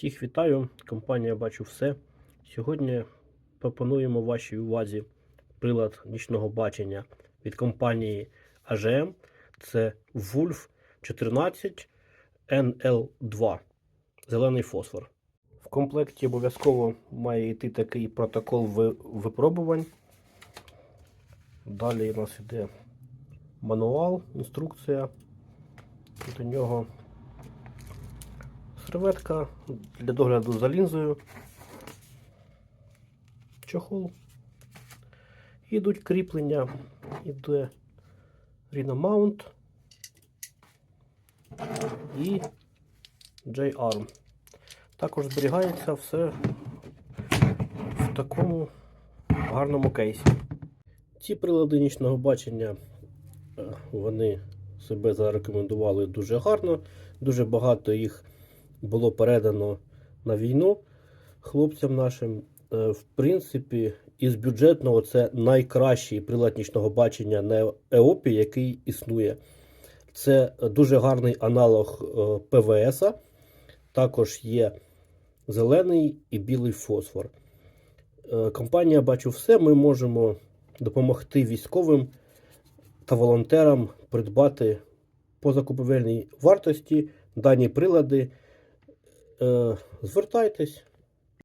Всіх вітаю, компанія Бачу все. Сьогодні пропонуємо вашій увазі прилад нічного бачення від компанії AGM. Це Wolf 14 NL2 зелений фосфор. В комплекті обов'язково має йти такий протокол випробувань. Далі у нас йде мануал, інструкція. До нього серветка для догляду за лінзою, чохол. Ідуть кріплення, іде Rhino і J-Arm. Також зберігається все в такому гарному кейсі. Ці прилади нічного бачення е, вони себе зарекомендували дуже гарно. Дуже багато їх було передано на війну хлопцям нашим. Е, В принципі, із бюджетного це найкращий прилад нічного бачення на ЕОПі, який існує. Це дуже гарний аналог е, ПВС. Також є зелений і білий фосфор. Е, Компанія Бачу все. Ми можемо допомогти військовим та волонтерам придбати по закупівельній вартості дані прилади. Е, Звертайтесь,